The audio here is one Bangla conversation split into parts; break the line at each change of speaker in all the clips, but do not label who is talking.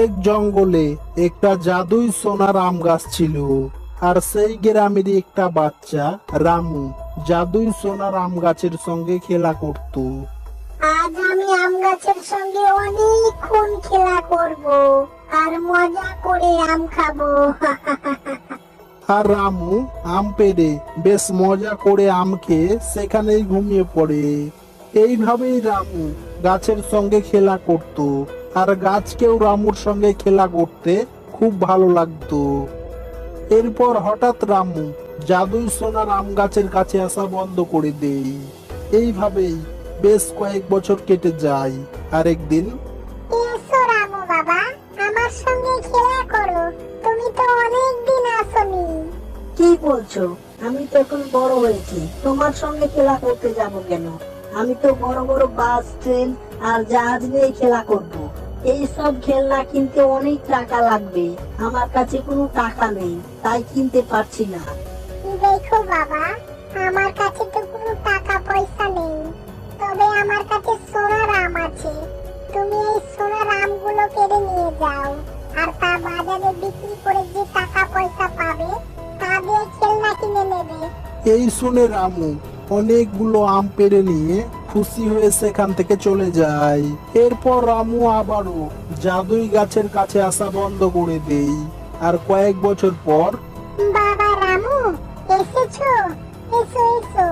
এক জঙ্গলে একটা জাদুই সোনার আম গাছ ছিল। আর সেই গ্রামেরই একটা বাচ্চা রামু জাদুই সোনার আম গাছের সঙ্গে খেলা করত।
আজ আমি আম গাছের সঙ্গে অনেকক্ষণ খেলা করব আর মজা করে আম খাব।
আর রামু আম পেড়ে বেশ মজা করে আম খেয়ে সেখানেই ঘুমিয়ে পড়ে। এইভাবেই রামু গাছের সঙ্গে খেলা করত। আর গাছকেও রামুর সঙ্গে খেলা করতে খুব ভালো লাগতো। এরপর হঠাৎ রামু জাদুই সোনার আম গাছের কাছে আসা বন্ধ করে দেই এইভাবেই বেশ কয়েক বছর কেটে যায়। আর একদিন
এসো রামু বাবা আমার সঙ্গে খেলা করো। তুমি তো আসনি।
কি বলছো? আমি তো এখন বড় হয়েছি। তোমার সঙ্গে খেলা করতে যাব কেন? আমি তো বড় বড় বাস ট্রেন আর জাহাজ নিয়ে খেলা করব। এই সব খেলনা কিনতে অনেক টাকা লাগবে। আমার কাছে কোনো টাকা নেই তাই কিনতে পারছি না।
দেখো বাবা আমার কাছে তো কোনো টাকা পয়সা নেই। তবে আমার কাছে সোনার আম আছে। তুমি এই সোনার আমগুলো কেড়ে নিয়ে যাও আর তা বাজারে বিক্রি করে যে টাকা পয়সা পাবে তা দিয়ে খেলনা কিনে নেবে।
এই শুনে রামু অনেকগুলো আম পেড়ে নিয়ে খুশি হয়ে সেখান থেকে চলে যায়। এরপর রামু আবারও জাদুই গাছের কাছে আসা বন্ধ করে দেই আর কয়েক বছর পর
বাবা রামু এসেছ? এসো এসো।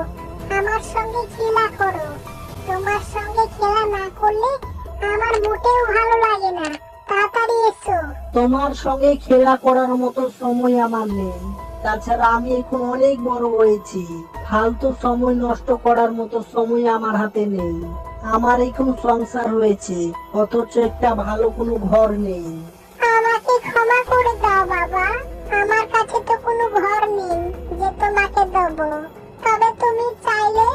আমার সঙ্গে খেলা করো। তোমার সঙ্গে খেলা না করলে আমার মোটেও ভালো লাগে না। তাড়াতাড়ি এসো।
তোমার সঙ্গে খেলা করার মতো সময় আমার নেই। তাছাড়া আমি এখন অনেক বড় হয়েছি। ফালতু সময় নষ্ট করার মতো সময় আমার হাতে নেই। আমার এখন সংসার হয়েছে অথচ একটা ভালো কোনো ঘর নেই।
আমাকে ক্ষমা করে দাও বাবা। আমার কাছে তো কোনো ঘর নেই যে তোমাকে দেবো। তবে তুমি চাইলে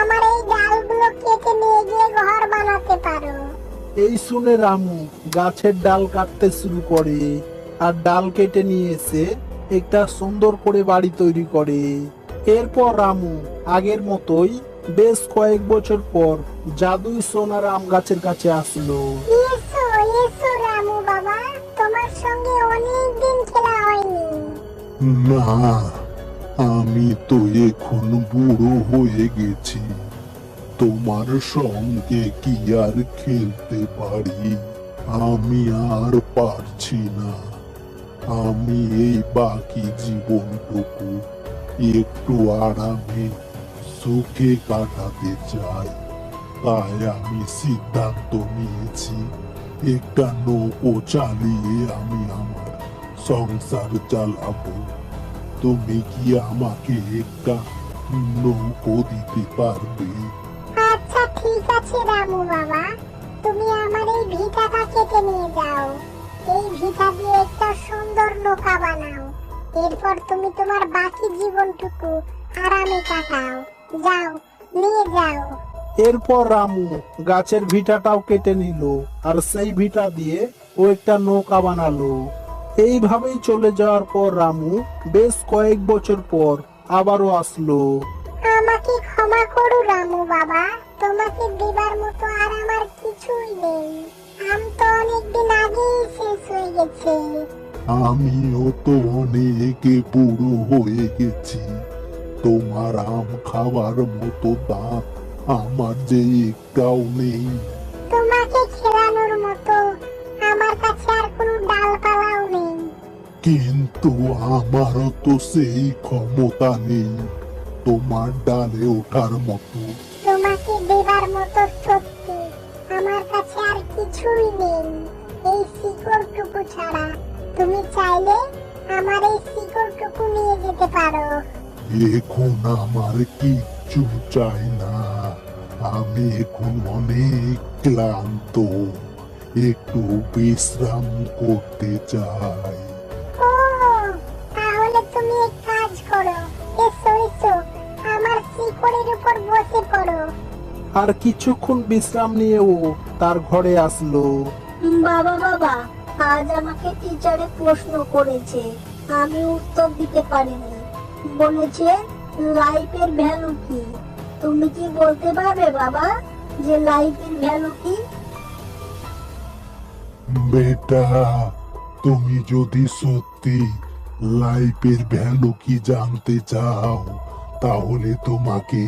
আমার এই ডালগুলো কেটে নিয়ে গিয়ে ঘর বানাতে পারো।
এই শুনে রামু গাছের ডাল কাটতে শুরু করে। আর ডাল কেটে নিয়ে এসে একটা সুন্দর করে বাড়ি তৈরি করে। এরপর রামু আগের মতোই বেশ কয়েক বছর পর জাদুই সোনার আম গাছের কাছে আসলো।
এসো এসো রামু বাবা তোমার সঙ্গে অনেক দিন খেলা হয়নি।
না আমি তো এখন বুড়ো হয়ে গেছি। তোমার সঙ্গে কি আর খেলতে পারি? আমি আর পারছি না। আমি এই বাকি জীবনটুকু একটু আরামে সুখে কাটাতে চাই। তাই আমি সিদ্ধান্ত নিয়েছি, একটা নৌকো চালিয়ে আমি আমার সংসার চালাবো। তুমি কি আমাকে একটা নৌকো দিতে পারবে?
আচ্ছা ঠিক আছে রামু বাবা। তুমি আমার এই ভিটাটা কেটে নিয়ে যাও। এই ভিটা দিয়ে একটা সুন্দর নৌকা বানাও। এরপর তুমি তোমার বাকি জীবনটুকু আরামে কাটাও। যাও নিয়ে যাও।
এরপর রামু গাছের ভিটাটাও কেটে নিল আর সেই ভিটা দিয়ে ও একটা নৌকা বানালো। এইভাবেই চলে যাওয়ার পর রামু বেশ কয়েক বছর পর আবারও আসলো।
আমাকে ক্ষমা করো রামু বাবা তোমাকে দেবার মতো আর আমার কিছুই নেই। আম তো হয়ে গেছে।
আমিও তো অনেকে বুড়ো হয়ে গেছি। তোমার আম খাওয়ার মতো দাঁত আমার যে একটাও নেই।
তোমাকে খেলানোর মতো আমার কাছে আর কোনো ডালপালাও নেই।
কিন্তু আমারও তো সেই ক্ষমতা নেই তোমার ডালে ওঠার মতো।
তোমাকে দেবার মতো সত্যি আমার কাছে আর কিছুই নেই। এই শিকড়টুকু ছাড়া তুমি চাইলে আমার এই শিকড়টুকু নিয়ে যেতে পারো।
এখন আমার কিচ্ছু চাই না। আমি এখন অনেক ক্লান্ত। একটু বিশ্রাম করতে চাই।
ও তাহলে তুমি এক কাজ করো। এসো এসো। আমার শিকড়ের উপর বসে পড়ো।
আর কিছুক্ষণ বিশ্রাম নিয়ে ও তার ঘরে আসলো।
বাবা বাবা, আজ আমাকে টিচারে প্রশ্ন করেছে। আমি উত্তর দিতে পারিনি। বলেছে লাইফের ভ্যালু কি? তুমি কি বলতে পারবে, বাবা, যে লাইফের ভ্যালু কি?
বেটা, তুমি যদি সত্যি লাইফের ভ্যালু কি জানতে চাও, তাহলে তোমাকে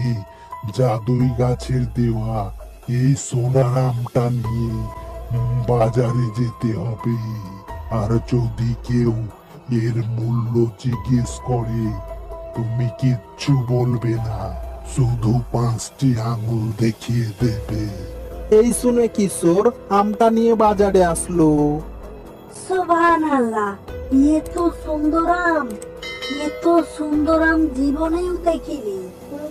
জাদুই গাছের দেওয়া এই সোনার আমটা নিয়ে বাজারে যেতে হবে। আর যদি কেউ এর মূল্য জিজ্ঞেস করে তুমি কিচ্ছু বলবে না। শুধু পাঁচটি আঙুল দেখিয়ে দেবে।
এই শুনে কিশোর আমটা নিয়ে বাজারে আসলো?
সুবহান আল্লাহ ইয়ে তো সুন্দরাম ইয়ে তো সুন্দরাম জীবনেও দেখিনি।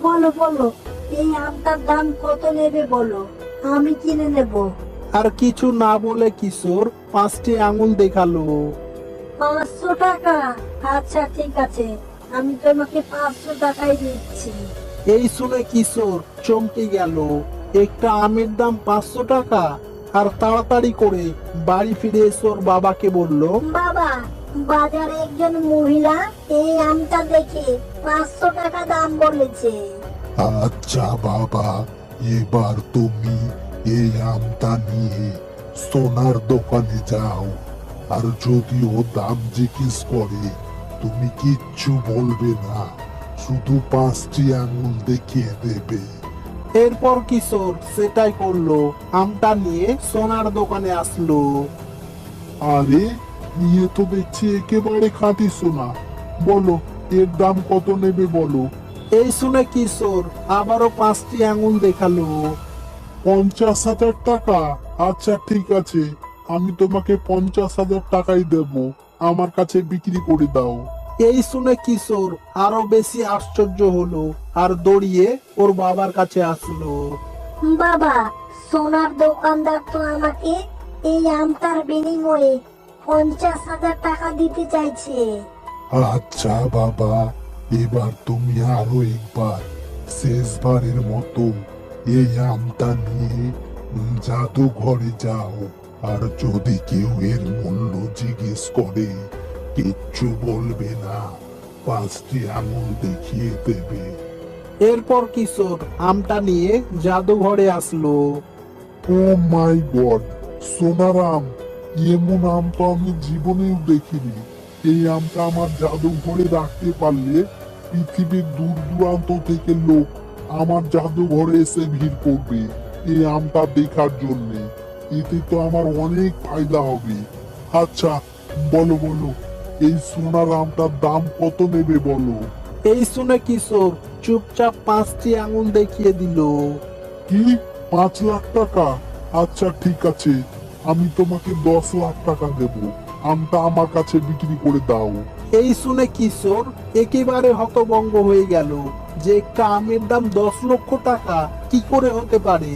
বলো বলো এই আমটার দাম কত নেবে বলো? আমি কিনে নেব।
আর কিছু না বলে কিশোর পাঁচটি আঙুল দেখাল।
পাঁচশো টাকা? আচ্ছা ঠিক আছে। আমি তোমাকে পাঁচশো টাকাই দিচ্ছি।
এই শুনে কিশোর চমকে গেল। একটা আমের দাম পাঁচশো টাকা। আর তাড়াতাড়ি করে বাড়ি ফিরে এসে ওর বাবাকে বলল।
বাবা বাজারে একজন মহিলা এই আমটা দেখে পাঁচশো টাকা দাম বলেছে।
আচ্ছা বাবা এবার তুমি এই আমটা নিয়ে সোনার দোকানে যাও। আর যদি ও দাম জিজ্ঞেস করে তুমি কিচ্ছু বলবে না। শুধু পাঁচটি আঙুল দেখিয়ে দেবে।
এরপর কিশোর সেটাই করল আমটা নিয়ে সোনার দোকানে আসলো।
আরে নিয়ে তো দেখছি একেবারে খাঁটি সোনা। বলো এর দাম কত নেবে বলো?
এই শুনে কিশোর আবারও পাঁচটি আঙুল দেখাল।
পঞ্চাশ হাজার টাকা। আচ্ছা ঠিক আছে। আমি তোমাকে পঞ্চাশ হাজার টাকাই দেব। আমার কাছে বিক্রি করে দাও।
এই শুনে কিশোর আরও বেশি আশ্চর্য হলো আর দৌড়িয়ে ওর বাবার কাছে আসলো।
বাবা সোনার দোকানদার তো আমাকে এই আমটার বিনিময়ে পঞ্চাশ হাজার টাকা দিতে চাইছে।
আচ্ছা বাবা। এবার তুমি আরও একবার শেষবারের মতো এই আমটা নিয়ে জাদুঘরে যাও। আর যদি কেউ এর মূল্য জিজ্ঞেস করে কিচ্ছু বলবে না। পাঁচটি আঙুল দেখিয়ে দেবে।
এরপর কিশোর আমটা নিয়ে জাদুঘরে আসলো।
ও মাই গড সোনারাম এমন আম তো আমি জীবনেও দেখিনি। এই আমটা আমার জাদুঘরে রাখতে পারলে পৃথিবীর দূর দূরান্ত থেকে লোক আমার জাদুঘরে এসে ভিড় করবে। এই আমটা দেখার জন্য। এতে তো আমার অনেক ফায়দা হবে। আচ্ছা বলো বলো এই সোনার আমটার দাম কত নেবে বলো?
এই শুনে কিশোর চুপচাপ পাঁচটি আঙুল দেখিয়ে দিল।
কি? পাঁচ লাখ টাকা? আচ্ছা ঠিক আছে। আমি তোমাকে দশ লাখ টাকা দেব। আমটা আমার কাছে বিক্রি করে দাও।
এই শুনে কিশোর একেবারে হতভঙ্গ হয়ে গেল যে একটা আমের দাম দশ লক্ষ টাকা কি করে হতে পারে?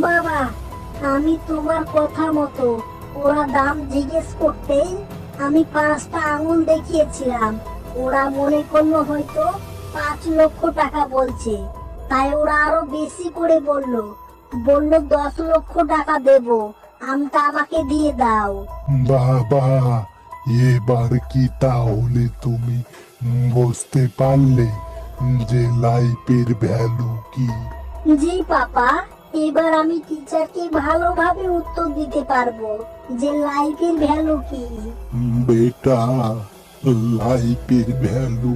বাবা আমি তোমার কথা মতো ওরা দাম জিজ্ঞেস করতেই আমি পাঁচটা আঙুল দেখিয়েছিলাম। ওরা মনে করল হয়তো পাঁচ লক্ষ টাকা বলছে। তাই ওরা আরও বেশি করে বলল বলল দশ লক্ষ টাকা দেব। আমটা আমাকে দিয়ে দাও।
বাবা এবার কি তাহলে তুমি বুঝতে পারলে যে লাইফের ভ্যালু কি?
জি পাপা এবার আমি টিচারকে ভালোভাবে উত্তর দিতে পারব যে লাইফের ভ্যালু কি।
বেটা লাইফের ভ্যালু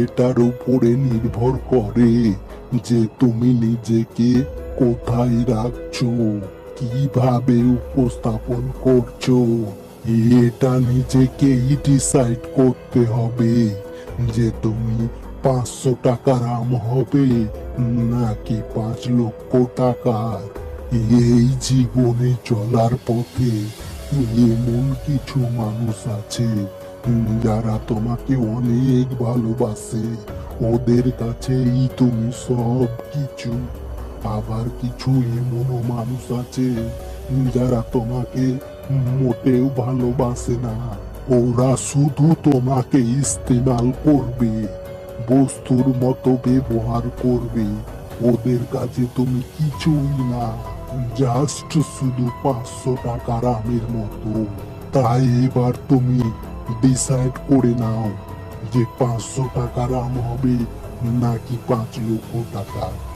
এটার উপরে নির্ভর করে যে তুমি নিজেকে কোথায় রাখছো। কীভাবে উপস্থাপন করছ? এটা নিজেকেই ডিসাইড করতে হবে যে তুমি পাঁচশো টাকার আম হবে নাকি পাঁচ লক্ষ টাকার এই জীবনে চলার পথে এমন কিছু মানুষ আছে যারা তোমাকে অনেক ভালোবাসে। ওদের কাছেই তুমি সব কিছু আবার কিছু এমনও মানুষ আছে যারা তোমাকে মোটেও ভালোবাসে না। ওরা শুধু তোমাকে ইস্তেমাল করবে, বস্তুর মতো ব্যবহার করবে। ওদের কাছে তুমি কিছুই না জাস্ট শুধু পাঁচশো টাকার আমের মতো। তাই এবার তুমি ডিসাইড করে নাও যে পাঁচশো টাকার আম হবে নাকি পাঁচ লক্ষ টাকা।